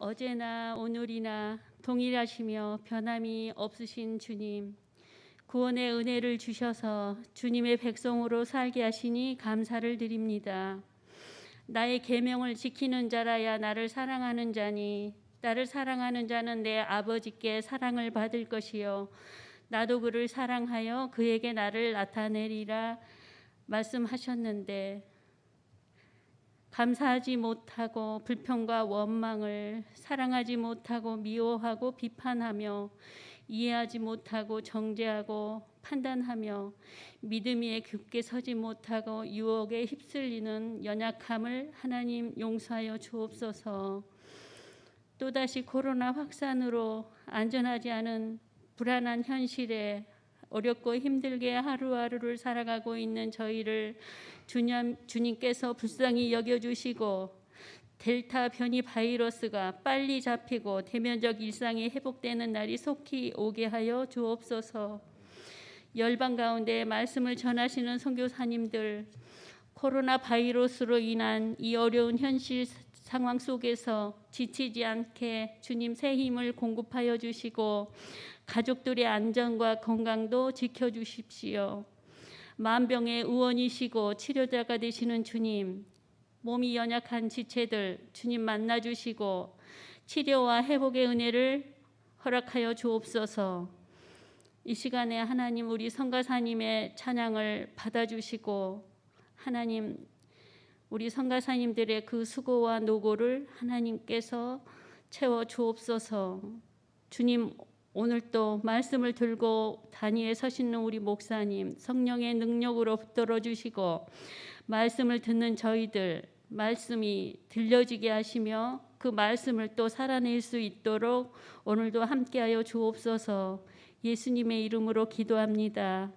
어제나 오늘이나 동일하시며 변함이 없으신 주님, 구원의 은혜를 주셔서 주님의 백성으로 살게 하시니 감사를 드립니다. 나의 계명을 지키는 자라야 나를 사랑하는 자니 나를 사랑하는 자는 내 아버지께 사랑을 받을 것이요 나도 그를 사랑하여 그에게 나를 나타내리라 말씀하셨는데 감사하지 못하고 불평과 원망을 사랑하지 못하고 미워하고 비판하며 이해하지 못하고 정죄하고 판단하며 믿음 위에 굳게 서지 못하고 유혹에 휩쓸리는 연약함을 하나님 용서하여 주옵소서. 또다시 코로나 확산으로 안전하지 않은 불안한 현실에 어렵고 힘들게 하루하루를 살아가고 있는 저희를 주님, 주님께서 불쌍히 여겨주시고 델타 변이 바이러스가 빨리 잡히고 대면적 일상이 회복되는 날이 속히 오게 하여 주옵소서. 열방 가운데 말씀을 전하시는 선교사님들 코로나 바이러스로 인한 이 어려운 현실 상황 속에서 지치지 않게 주님 새 힘을 공급하여 주시고 가족들의 안전과 건강도 지켜 주십시오. 만병의 의원이시고 치료자가 되시는 주님, 몸이 연약한 지체들 주님 만나 주시고 치료와 회복의 은혜를 허락하여 주옵소서. 이 시간에 하나님 우리 성가사님의 찬양을 받아 주시고 하나님 우리 성가사님들의 그 수고와 노고를 하나님께서 채워 주옵소서. 주님 오늘도 말씀을 들고 단위에 서시는 우리 목사님 성령의 능력으로 붙들어 주시고 말씀을 듣는 저희들 말씀이 들려지게 하시며 그 말씀을 또 살아낼 수 있도록 오늘도 함께하여 주옵소서. 예수님의 이름으로 기도합니다.